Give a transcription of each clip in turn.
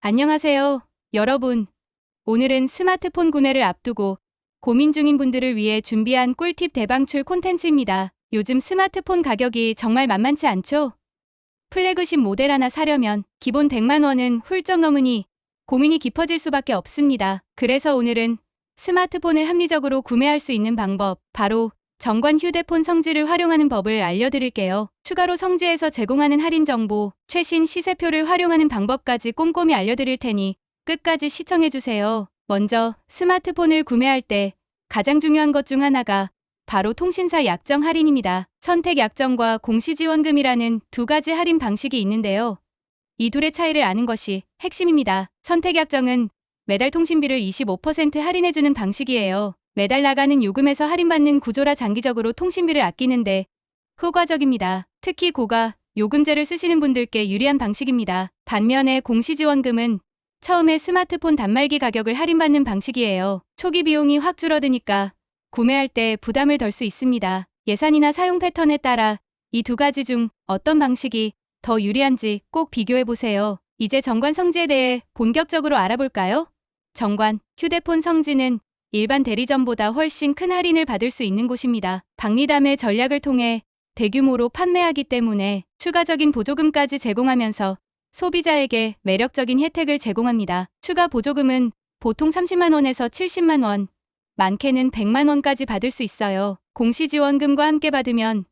안녕하세요, 여러분. 오늘은 스마트폰 구매를 앞두고 고민 중인 분들을 위해 준비한 꿀팁 대방출 콘텐츠입니다. 요즘 스마트폰 가격이 정말 만만치 않죠? 플래그십 모델 하나 사려면 기본 100만 원은 훌쩍 넘으니 고민이 깊어질 수밖에 없습니다. 그래서 오늘은 스마트폰을 합리적으로 구매할 수 있는 방법, 바로 정관 휴대폰 성지를 활용하는 법을 알려드릴게요. 추가로 성지에서 제공하는 할인 정보, 최신 시세표를 활용하는 방법까지 꼼꼼히 알려드릴 테니 끝까지 시청해주세요. 먼저 스마트폰을 구매할 때 가장 중요한 것 중 하나가 바로 통신사 약정 할인입니다. 선택 약정과 공시지원금이라는 두 가지 할인 방식이 있는데요. 이 둘의 차이를 아는 것이 핵심입니다. 선택 약정은 매달 통신비를 25% 할인해주는 방식이에요. 매달 나가는 요금에서 할인받는 구조라 장기적으로 통신비를 아끼는데 효과적입니다. 특히 고가 요금제를 쓰시는 분들께 유리한 방식입니다. 반면에 공시지원금은 처음에 스마트폰 단말기 가격을 할인받는 방식이에요. 초기 비용이 확 줄어드니까 구매할 때 부담을 덜 수 있습니다. 예산이나 사용 패턴에 따라 이 두 가지 중 어떤 방식이 더 유리한지 꼭 비교해 보세요. 이제 정관 성지에 대해 본격적으로 알아볼까요? 정관, 휴대폰 성지는 일반 대리점보다 훨씬 큰 할인을 받을 수 있는 곳입니다. 박리담의 전략을 통해 대규모로 판매하기 때문에 추가적인 보조금까지 제공하면서 소비자에게 매력적인 혜택을 제공합니다. 추가 보조금은 보통 30만 원에서 70만 원, 많게는 100만 원까지 받을 수 있어요. 공시지원금과 함께 받으면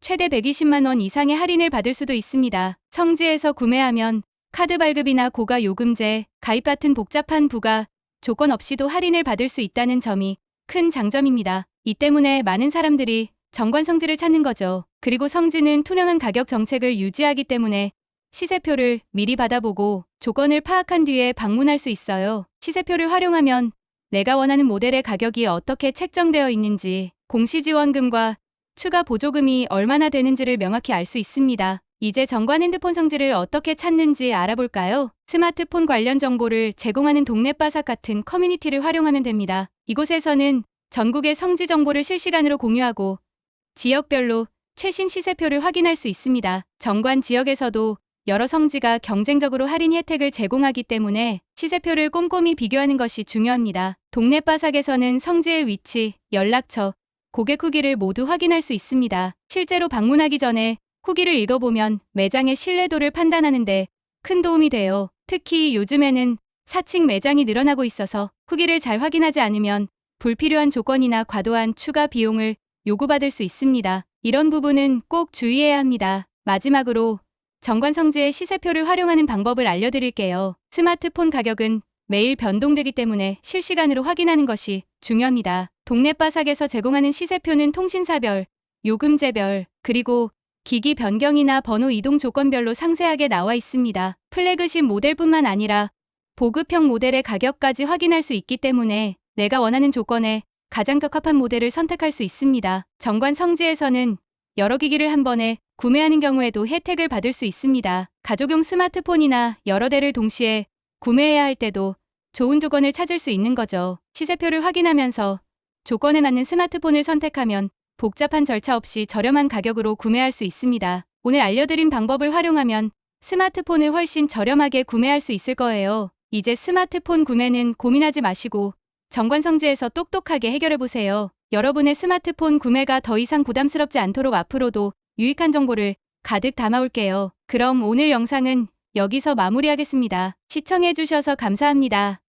최대 120만 원 이상의 할인을 받을 수도 있습니다. 성지에서 구매하면 카드 발급이나 고가 요금제, 가입 같은 복잡한 부가 조건 없이도 할인을 받을 수 있다는 점이 큰 장점입니다. 이 때문에 많은 사람들이 정관 성지를 찾는 거죠. 그리고 성지는 투명한 가격 정책을 유지하기 때문에 시세표를 미리 받아보고 조건을 파악한 뒤에 방문할 수 있어요. 시세표를 활용하면 내가 원하는 모델의 가격이 어떻게 책정되어 있는지, 공시지원금과 추가 보조금이 얼마나 되는지를 명확히 알 수 있습니다. 이제 정관 핸드폰 성지를 어떻게 찾는지 알아볼까요? 스마트폰 관련 정보를 제공하는 동네 바삭 같은 커뮤니티를 활용하면 됩니다. 이곳에서는 전국의 성지 정보를 실시간으로 공유하고 지역별로 최신 시세표를 확인할 수 있습니다. 정관 지역에서도 여러 성지가 경쟁적으로 할인 혜택을 제공하기 때문에 시세표를 꼼꼼히 비교하는 것이 중요합니다. 동네 바삭에서는 성지의 위치, 연락처, 고객 후기를 모두 확인할 수 있습니다. 실제로 방문하기 전에 후기를 읽어보면 매장의 신뢰도를 판단하는데 큰 도움이 돼요. 특히 요즘에는 사칭 매장이 늘어나고 있어서 후기를 잘 확인하지 않으면 불필요한 조건이나 과도한 추가 비용을 요구받을 수 있습니다. 이런 부분은 꼭 주의해야 합니다. 마지막으로 정관 성지의 시세표를 활용하는 방법을 알려드릴게요. 스마트폰 가격은 매일 변동되기 때문에 실시간으로 확인하는 것이 중요합니다. 동네 바삭에서 제공하는 시세표는 통신사별, 요금제별, 그리고 기기 변경이나 번호 이동 조건별로 상세하게 나와 있습니다. 플래그십 모델뿐만 아니라 보급형 모델의 가격까지 확인할 수 있기 때문에 내가 원하는 조건에 가장 적합한 모델을 선택할 수 있습니다. 정관 성지에서는 여러 기기를 한 번에 구매하는 경우에도 혜택을 받을 수 있습니다. 가족용 스마트폰이나 여러 대를 동시에 구매해야 할 때도 좋은 조건을 찾을 수 있는 거죠. 시세표를 확인하면서 조건에 맞는 스마트폰을 선택하면 복잡한 절차 없이 저렴한 가격으로 구매할 수 있습니다. 오늘 알려드린 방법을 활용하면 스마트폰을 훨씬 저렴하게 구매할 수 있을 거예요. 이제 스마트폰 구매는 고민하지 마시고 정관 성지에서 똑똑하게 해결해보세요. 여러분의 스마트폰 구매가 더 이상 부담스럽지 않도록 앞으로도 유익한 정보를 가득 담아올게요. 그럼 오늘 영상은 여기서 마무리하겠습니다. 시청해주셔서 감사합니다.